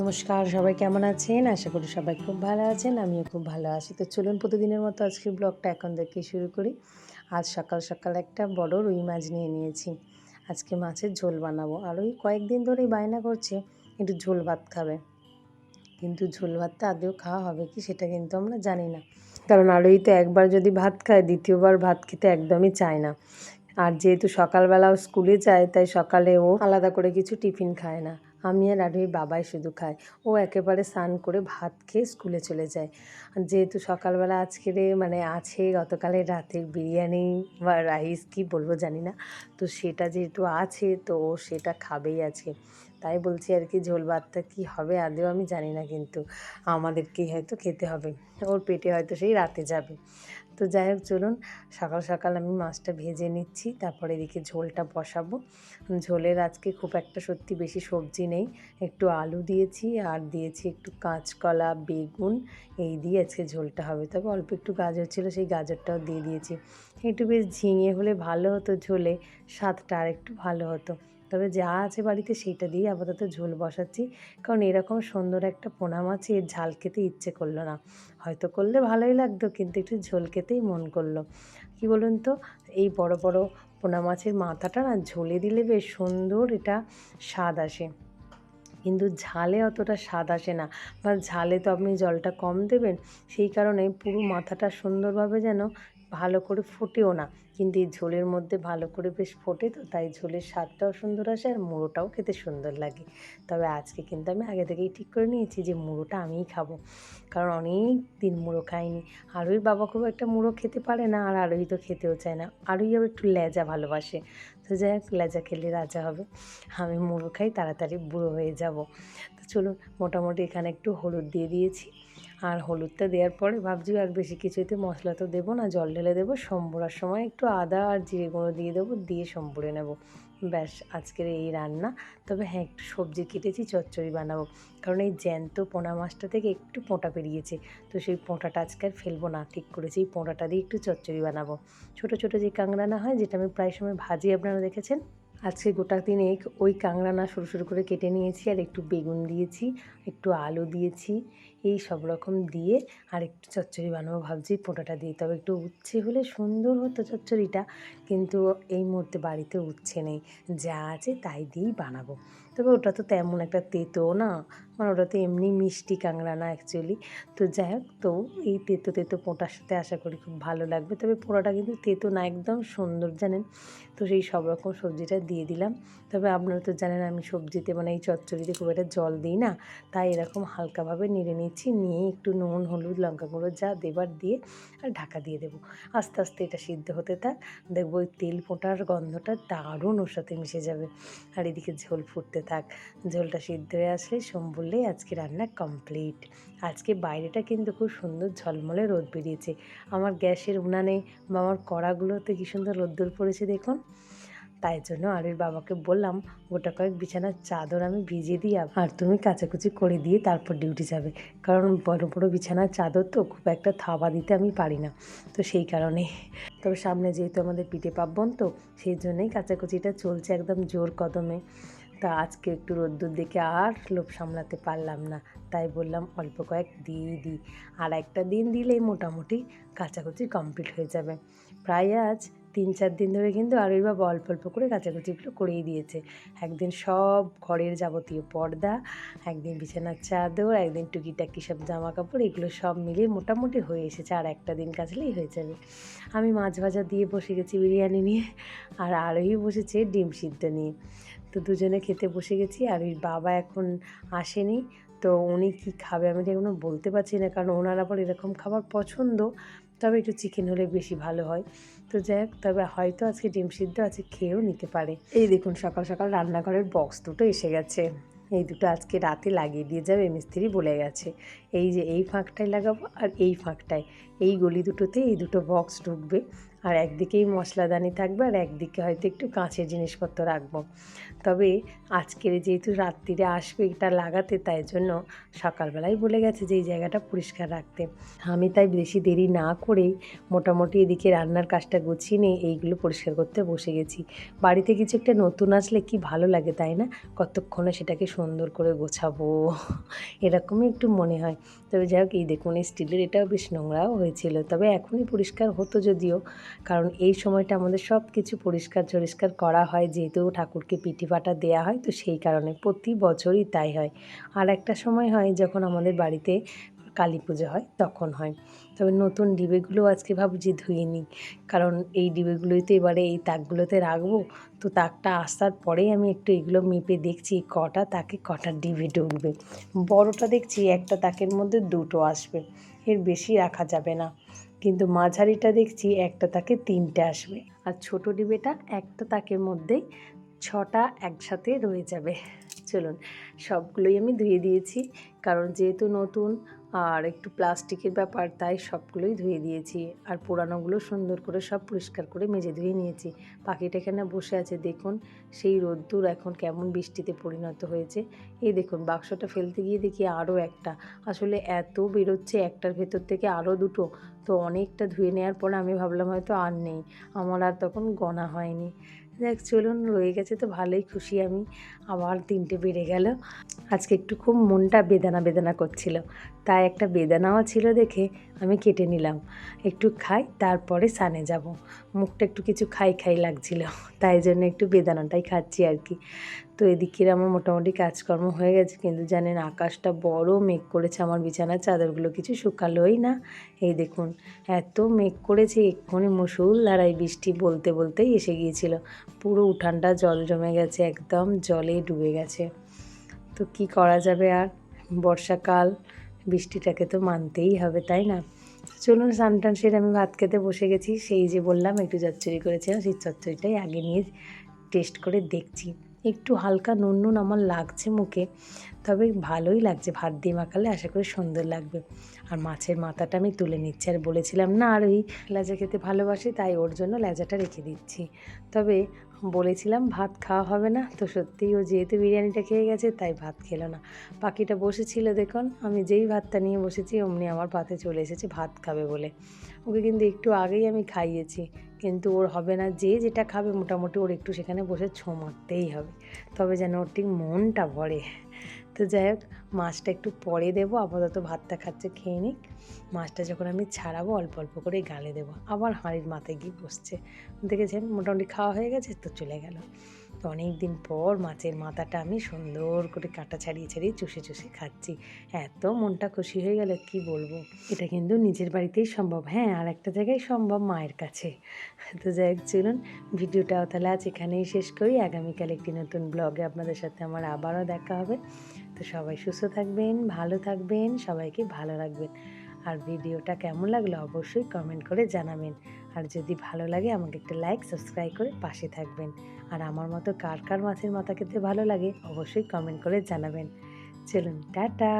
নমস্কার, সবাই কেমন আছেন? আশা করি সবাই খুব ভালো আছেন, আমিও খুব ভালো আছি। তো চলুন প্রতিদিনের মতো আজকের ব্লগটা এখন থেকে শুরু করি। আজ সকাল সকাল একটা বড় রুই মাছ নিয়ে নিয়েছি। আজকে মাছের ঝোল বানাবো। আর ওই কয়েকদিন ধরেই বায়না করছে, একটু ঝোল ভাত খাবে। কিন্তু ঝোল ভাতটা আদৌ খাওয়া হবে কি সেটা কিন্তু আমরা জানি না। কারণ আরোই তো একবার যদি ভাত খায়, দ্বিতীয়বার ভাত খেতে একদমই চায় না। আর যেহেতু সকালবেলাও স্কুলে যায়, তাই সকালে ও আলাদা করে কিছু টিফিন খায় না। আমি আর আরোই বাবাই শুধু খাই। ও একেবারে স্নান করে ভাত খেয়ে স্কুলে চলে যায়। যেহেতু সকালবেলা আজকের মানে আছে গতকালের রাতের বিরিয়ানি বা রাইস, কি বলব জানি না। তো সেটা যেহেতু আছে, তো ও সেটা খাবেই আজকে। তাই বলছি আর কি, ঝোল ভাতটা কী হবে আদেও আমি জানি না, কিন্তু আমাদেরকেই হয়তো খেতে হবে। ওর পেটে হয়তো সেই রাতে যাবে। তো যাই হোক চলুন সকাল সকাল আমি মাছটা ভেজে নিচ্ছি, তারপরে এদিকে ঝোলটা বসাবো। ঝোলের আজকে খুব একটা সত্যি বেশি সবজি নেই, একটু আলু দিয়েছি আর দিয়েছি একটু কাঁচকলা, বেগুন, এই দিয়ে আজকে ঝোলটা হবে। তবে অল্প একটু গাজর ছিল, সেই গাজরটাও দিয়ে দিয়েছি। একটু বেশ ঝিঙে হলে ভালো হতো ঝোলে, স্বাদটা আর একটু ভালো হতো। তবে যা আছে বাড়িতে সেইটা দিয়ে আপাতত ঝোল বসাচ্ছি। কারণ এরকম সুন্দর একটা পোনা মাছে এর ঝাল খেতে ইচ্ছে করল না। হয়তো করলে ভালোই লাগতো, কিন্তু একটু ঝোল খেতেই মন করল। কি বলুন তো? এই বড় বড় পোনা মাছের মাথাটা না ঝোলে দিলে বেশ সুন্দর এটা স্বাদ আসে। কিন্তু ঝালে অতটা স্বাদ আসে না। বা ঝালে তো আপনি জলটা কম দেবেন, সেই কারণে পুরো মাথাটা সুন্দরভাবে যেন ভালো করে ফোটেও না। কিন্তু এই ঝোলের মধ্যে ভালো করে বেশ ফোটে তো, তাই ঝোলের স্বাদটাও সুন্দর আসে আর মুড়োটাও খেতে সুন্দর লাগে। তবে আজকে কিন্তু আমি আগে থেকেই ঠিক করে নিয়েছি যে মুড়োটা আমিই খাব। কারণ অনেক দিন মুড়ো খাইনি। আরোই বাবা খুব একটা মুড়ো খেতে পারে না আর আরোই তো খেতেও চায় না। আরোই আবার একটু লেজা ভালোবাসে। তো যাই হোক, লেজা খেলে রাজা হবে। আমি মুড়ো খাই, তাড়াতাড়ি বুড়ো হয়ে যাব। তো চলুন, মোটামুটি এখানে একটু হলুদ দিয়ে দিয়েছি। আর হলুদটা দেওয়ার পরে ভাবছি আর বেশি কিছুতে মশলা তো দেবো না, জল ঢেলে দেবো, সম্বরার সময় একটু আদা আর জিরে গুঁড়ো দিয়ে দেবো, দিয়ে সম্বরে নেব। ব্যাস, আজকের এই রান্না। তবে হ্যাঁ একটু সবজি কেটেছি, চচ্চড়ি বানাবো। কারণ এই জ্যান্ত পোনা মাছটা থেকে একটু পোঁটা বেরিয়েছে তো সেই পোঁটাটা আজকে আর ফেলব না, ঠিক করেছি, এই পোঁটাটা দিয়ে একটু চচ্চড়ি বানাবো। ছোটো ছোটো যে কাংড়ানা হয়, যেটা আমি প্রায় সময় ভাজি, আপনারা দেখেছেন? আজকে গোটা দিনেক ওই কাংড়ানা সরু সরু করে কেটে নিয়েছি, আর একটু বেগুন দিয়েছি, একটু আলু দিয়েছি এই সব রকম দিয়ে আর একটু চচ্চড়ি বানাবো ভাবছি, পোটাটা দিয়ে। তবে একটু উচ্ছে হলে সুন্দর হতো চচ্চড়িটা, কিন্তু এই মুহূর্তে বাড়িতে উচ্ছে নেই। যা আছে তাই দিয়েই বানাবো। তবে ওটা তো তেমন একটা তেতো না মানে ওটা তো এমনি মিষ্টি কাঁকড়া না অ্যাকচুয়ালি তো যাই হোক, তো এই তেতো তেতো পোঁটার সাথে আশা করি খুব ভালো লাগবে। তবে পোড়াটা কিন্তু তেতো না, একদম সুন্দর, জানেন? তো সেই সব রকম সবজিটা দিয়ে দিলাম। তবে আপনারা তো জানেন আমি সবজিতে মানে এই চচ্চড়িতে খুব একটা জল দিই না, তাই এরকম হালকাভাবে নেড়ে নিচ্ছি নিয়ে একটু নুন, হলুদ লঙ্কা গুঁড়ো যা দেবার দিয়ে আর ঢাকা দিয়ে দেবো। আস্তে আস্তে এটা সিদ্ধ হতে থাক। দেখব ওই তেল পোটার গন্ধটা দারুণ ওর সাথে মিশে যাবে। আর এদিকে ঝোল ফুটতে থাক। ঝোলটা সিদ্ধ হয়ে আসলে সোম বললেই আজকে রান্না কমপ্লিট। আজকে বাইরেটা কিন্তু খুব সুন্দর ঝলমলে রোদ বেরিয়েছে। আমার গ্যাসের উনানে বা আমার কড়াগুলোতে কী সুন্দর রোদ্দুর পড়েছে দেখুন। তাই জন্য আরের বাবাকে বললাম, গোটা কয়েক বিছানার চাদর আমি ভিজিয়ে দিই আর তুমি কাচাকুচি করে দিয়ে তারপর ডিউটি যাবে। কারণ বড় বড় বিছানার চাদর তো খুব একটা থাবা দিতে আমি পারি না। তো সেই কারণে। তবে সামনে যেহেতু আমাদের পিঠে পার্বণ তো, সেই জন্যই কাচাকুচিটা চলছে একদম জোর কদমে। তা আজকে একটু রোদ্দুর দেখে আর লোভ সামলাতে পারলাম না। তাই বললাম, অল্প কয়েক দিয়ে দিই। আর একটা দিন দিলেই মোটামুটি কাচাকুচি কমপ্লিট হয়ে যাবে। প্রায় আজ তিন, চার দিন ধরে কিন্তু আরোই বাবা অল্প অল্প করে কাচাকুচিগুলো করেই দিয়েছে। একদিন সব ঘরের যাবতীয় পর্দা, একদিন বিছানার চাদর, একদিন টুকিটাকি সব জামা কাপড় এগুলো সব মিলিয়ে মোটামুটি হয়ে এসেছে। আর একটা দিন কাচলেই হয়ে যাবে। আমি মাছ ভাজা দিয়ে বসে গেছি বিরিয়ানি নিয়ে, আর আরোই বসেছে ডিম সিদ্ধ নিয়ে। তো দুজনে খেতে বসে গেছি, আর ওই বাবা এখন আসেনি। তো উনি কি খাবে? আমি তো এখনও বলতে পারছি না, কারণ ওনার আবার এরকম খাবার পছন্দ, তবে একটু চিকেন হলে বেশি ভালো হয়। তো যাই হোক, তবে হয়তো আজকে ডিম সিদ্ধ আছে, খেয়েও নিতে পারে। এই দেখুন, সকাল সকাল রান্নাঘরের বক্স দুটো এসে গেছে। এই দুটো আজকে রাতে লাগিয়ে দিয়ে যাবে, মিস্ত্রি বলে গেছে। এই যে এই ফাঁকটায় লাগাবো আর এই ফাঁকটায়। এই গলি দুটোতে এই দুটো বক্স ঢুকবে। আর একদিকেই মশলাদানি থাকবে আর একদিকে হয়তো একটু কাঁচের জিনিসপত্র রাখব। তবে আজকের যেহেতু রাত্রিরে আসবে এটা লাগাতে, তাই জন্য সকালবেলায় বলে গেছে যে এই জায়গাটা পরিষ্কার রাখতে। আমি তাই বেশি দেরি না করেই মোটামুটি এদিকে রান্নার কাজটা গুছিয়ে নিয়ে এইগুলো পরিষ্কার করতে বসে গেছি। বাড়িতে কিছু একটা নতুন আসলে কি ভালো লাগে তাই না? কতক্ষণে সেটাকে সুন্দর করে গোছাবো? এরকমই একটু মনে হয়। তবে যাই হোক, এই দেখুন, এই স্টিলের এটাও বেশ নোংরাও হয়েছিল। তবে এখনই পরিষ্কার হতো যদিও। কারণ এই সময়টা আমাদের সব কিছু পরিষ্কার পরিষ্কার করা হয়, যেহেতু ঠাকুরকে পিঠি পাটা দেওয়া হয়, তো সেই কারণে প্রতি বছরই তাই হয়। আর একটা সময় হয় যখন আমাদের বাড়িতে কালী পুজো হয়, তখন হয়। তবে নতুন ডিবেগুলো আজকে ভাবছি ধুয়ে নিই। কারণ এই ডিবেগুলোই তো এবারে এই তাকগুলোতে রাখব, তো তাকটা আসার পরেই আমি একটু এগুলো মেপে দেখছি, কটা তাকে কটা ডিবে ঢুকবে। বড়টা দেখছি একটা তাকের মধ্যে দুটো আসবে, এর বেশি রাখা যাবে না। কিন্তু মাঝারিটা দেখছি একটা তাকে তিনটে আসবে। আর ছোট ডিবেটা একটা তাকের মধ্যেই ছটা একসাথে রয়ে যাবে। চলুন, সবগুলোই আমি ধুয়ে দিয়েছি। কারণ যেহেতু নতুন আর একটু প্লাস্টিকের ব্যাপার, তাই সবগুলোই ধুয়ে দিয়েছি। আর পুরানোগুলো সুন্দর করে সব পরিষ্কার করে মেজে ধুয়ে নিয়েছি। পাখিটা এখানে বসে আছে, দেখুন সেই রোদ্দুর এখন কেমন বৃষ্টিতে পরিণত হয়েছে। এই দেখুন, বাক্সটা ফেলতে গিয়ে দেখি আরও একটা। আসলে এত বেরোচ্ছে একটার ভেতর থেকে আরও দুটো। তো অনেকটা ধুয়ে নেওয়ার পরে আমি ভাবলাম হয়তো আর নেই। আমার আর তখন গণা হয়নি। দেখ চলুন, রয়ে গেছে তো ভালোই খুশি আমি। আবার তিনটে বেড়ে গেল। আজকে একটু খুব মনটা বেদানা বেদানা করছিল। তাই একটা বেদানাও ছিল দেখে আমি কেটে নিলাম। একটু খাই, তারপরে সানে যাব। মুখটা একটু কিছু খাই খাই লাগছিল, তাই জন্য একটু বেদানাটাই খাচ্ছি আর কি। তো এদিকের আমার মোটামুটি কাজকর্ম হয়ে গেছে, কিন্তু জানেন আকাশটা বড় মেঘ করেছে আমার বিছানার চাদরগুলো, কিছু শুকালোই না। এই দেখুন, এত মেঘ করেছে, এক্ষুনি মুসুলধারায় বৃষ্টি বলতে বলতেই এসে গিয়েছিল। পুরো উঠানটা জল জমে গেছে, একদম জলে ডুবে গেছে। তো কি করা যাবে আর? বর্ষাকাল বৃষ্টিটাকে তো মানতেই হবে, তাই না? চলুন স্নান সেরে আমি ভাত খেতে বসে গেছি। সেই যে বললাম, একটু চচ্চড়ি করেছিলাম, সেই চচ্চড়িটাই আগে নিয়ে টেস্ট করে দেখছি। একটু হালকা নুন নুন আমার লাগছে মুখে, তবে ভালোই লাগছে। ভাত দিয়ে মাখালে আশা করি সুন্দর লাগবে। আর মাছের মাথাটা আমি তুলে নিচ্ছি। আর বলেছিলাম, না, আর ওই লেজা খেতে ভালোবাসি, তাই ওর জন্য লেজাটা রেখে দিচ্ছি। তবে বলেছিলাম, ভাত খাওয়া হবে না। তো সত্যিই ও যেহেতু বিরিয়ানিটা খেয়ে গেছে, তাই ভাত খেলো না। পাখিটা বসেছিল দেখুন, আমি যেই ভাতটা নিয়ে বসেছি, অমনি আমার পাতে চলে এসেছে, ভাত খাবে বলে। ওকে কিন্তু একটু আগেই আমি খাইয়েছি, কিন্তু ওর হবে না, যে যেটা খাবে মোটামুটি ওর একটু সেখানে বসে ছো মারতেই হবে। তবে যেন ওর ঠিক মনটা ভরে। তো যাই হোক, মাছটা একটু পরে দেবো, আপাতত ভাতটা খাচ্ছে, খেয়ে নিক। মাছটা যখন আমি ছাড়াবো, অল্প অল্প করে গালে দেবো। আবার হাঁড়ির মাথায় গিয়ে বসছে। দেখেছেন? মোটামুটি খাওয়া হয়ে গেছে, তো চলে গেল। তো অনেক দিন পর মাছের মাথাটা আমি সুন্দর করে কাটা ছাড়িয়ে ছাড়িয়ে চুষে চুষে খাচ্ছি। এত মনটা খুশি হয়ে গেল, কি বলব? এটা কিন্তু নিজের বাড়িতেই সম্ভব। হ্যাঁ আর একটা জায়গায় সম্ভব মায়ের কাছে। তো যাই হোক, চলুন, ভিডিওটাও তাহলে আজ এখানেই শেষ করি। আগামীকাল একটি নতুন ব্লগে আপনাদের সাথে আমার আবারও দেখা হবে। তো সবাই সুস্থ থাকবেন, ভালো থাকবেন, সবাইকে ভালো রাখবেন। আর ভিডিওটা কেমন লাগল অবশ্যই কমেন্ট করে জানাবেন। আর যদি ভালো লাগে আমাকে একটা লাইক সাবস্ক্রাইব করে পাশে থাকবেন। আর আমার মতো কার কার মাছের মাথা খেতে ভালো লাগে অবশ্যই কমেন্ট করে জানাবেন। চলুন, টাটা!